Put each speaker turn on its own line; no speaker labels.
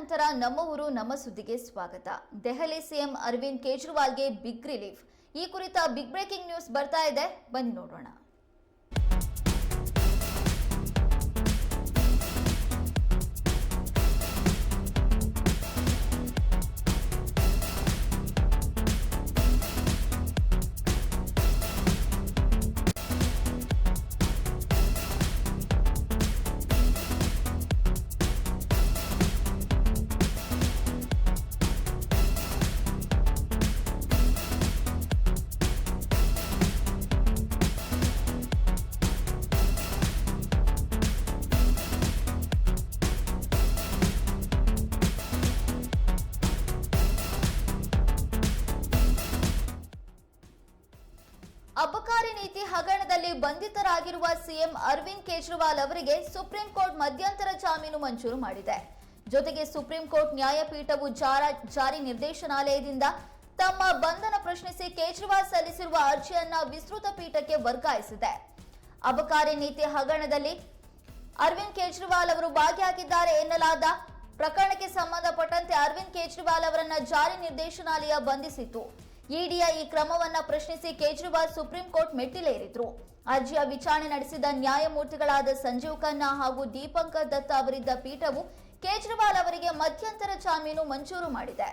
ನಂತರ ನಮ್ಮ ಊರು, ನಮ್ಮ ಸುದ್ದಿಗೆ ಸ್ವಾಗತ. ದೆಹಲಿ ಸಿಎಂ ಅರವಿಂದ್ ಕೇಜ್ರಿವಾಲ್ಗೆ ಬಿಗ್ ರಿಲೀಫ್ ಈ ಕುರಿತ ಬಿಗ್ ಬ್ರೇಕಿಂಗ್ ನ್ಯೂಸ್ ಬರ್ತಾ ಇದೆ. ಬನ್ನಿ ನೋಡೋಣ. ಅಬಕಾರಿ ನೀತಿ ಹಗರಣದಲ್ಲಿ ಬಂಧಿತರಾಗಿರುವ ಸಿಎಂ ಅರವಿಂದ್ ಕೇಜ್ರಿವಾಲ್ ಅವರಿಗೆ ಸುಪ್ರೀಂ ಕೋರ್ಟ್ ಮಧ್ಯಂತರ ಜಾಮೀನು ಮಂಜೂರು ಮಾಡಿದೆ. ಜೊತೆಗೆ ಸುಪ್ರೀಂ ಕೋರ್ಟ್ ನ್ಯಾಯಪೀಠವು ಜಾರ- ನಿರ್ದೇಶನಾಲಯದಿಂದ ತಮ್ಮ ಬಂಧನ ಪ್ರಶ್ನಿಸಿ ಕೇಜ್ರಿವಾಲ್ ಸಲ್ಲಿಸಿರುವ ಅರ್ಜಿಯನ್ನ ವಿಸ್ತೃತ ಪೀಠಕ್ಕೆ ವರ್ಗಾಯಿಸಿದೆ. ಅಬಕಾರಿ ನೀತಿ ಹಗರಣದಲ್ಲಿ ಅರವಿಂದ್ ಕೇಜ್ರಿವಾಲ್ ಅವರು ಭಾಗಿಯಾಗಿದ್ದಾರೆ ಎನ್ನಲಾದ ಪ್ರಕರಣಕ್ಕೆ ಸಂಬಂಧಪಟ್ಟಂತೆ ಅರವಿಂದ್ ಕೇಜ್ರಿವಾಲ್ ಅವರನ್ನ ಜಾರಿ ನಿರ್ದೇಶನಾಲಯ ಬಂಧಿಸಿತ್ತು. ಇಡಿಯ ಈ ಕ್ರಮವನ್ನ ಪ್ರಶ್ನಿಸಿ ಕೇಜ್ರಿವಾಲ್ ಸುಪ್ರೀಂ ಕೋರ್ಟ್ ಮೆಟ್ಟಿಲೇರಿದ್ರು. ಅರ್ಜಿಯ ವಿಚಾರಣೆ ನಡೆಸಿದ ನ್ಯಾಯಮೂರ್ತಿಗಳಾದ ಸಂಜೀವ್ ಖನ್ನಾ ಹಾಗೂ ದೀಪಂಕರ್ ದತ್ತ ಅವರಿದ್ದ ಪೀಠವು ಕೇಜ್ರಿವಾಲ್ ಅವರಿಗೆ ಮಧ್ಯಂತರ ಜಾಮೀನು ಮಂಜೂರು ಮಾಡಿದೆ.